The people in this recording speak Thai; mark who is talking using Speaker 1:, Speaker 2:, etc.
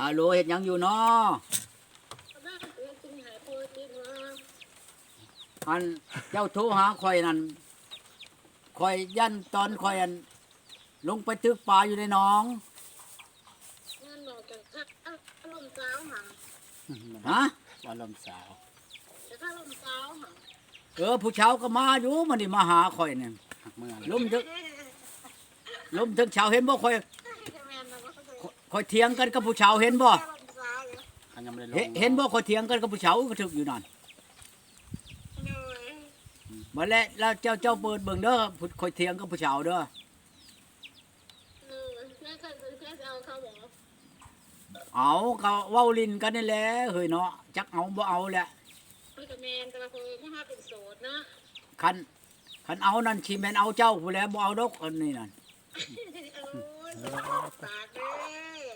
Speaker 1: ฮัลโหลเฮ็ดหยังอยู่เนาะ
Speaker 2: ได้เพื่อนจึงหายโพสต์ดีว่า
Speaker 1: อันเจ้าโทรหาข่อยนั่นข่อยยันตอนข่อยอัน ลงไปตึกปลาอยู่ในหนอง
Speaker 2: เงินหนอกจากข้าอารมณ์สาวหัง
Speaker 1: ฮะ
Speaker 3: ว่าลมสาว
Speaker 2: จากข้าอารมณ์สาวหัง
Speaker 1: เออผู้เช้าก็มาอยู่มันนี่มาหาข่อยเนี่ย
Speaker 3: หักเมื่อ
Speaker 1: ลมถึงลมถึงเช้าเห็นบ่ข่อย
Speaker 2: จะแมนนะ ว่าเขาจะ
Speaker 1: ข่อยเถียงกันกับผู้เช้าเห็นบ่
Speaker 2: อารมณ์สาวเลย
Speaker 3: เขายังไม่ได้ลง
Speaker 1: เห็นเห็นบ่ข่อยเถียงกันกับผู้เช้าก็ถึกอยู่นั่น
Speaker 2: เลย
Speaker 1: มาแล้วแล้วเจ้าเจ้าเปิดเบิ่งเด้อผู้ข่อยเถียงกับผู้เช้าเด้อ
Speaker 2: เลยแค่กันแค่จะเอาเขาบอก
Speaker 1: เอาก็เว้าลิ้นกันนี่แหละเฮ้ยเนาะจักเอาบ่เอาแหละ
Speaker 2: พี่กับแมนแต่ละคนไม่ห้าเป็นโสดนะ
Speaker 1: คันคันเอานั่นสิแม่นเอาเจ้าผู้แลบ่เอาดอกอันนี้นั่น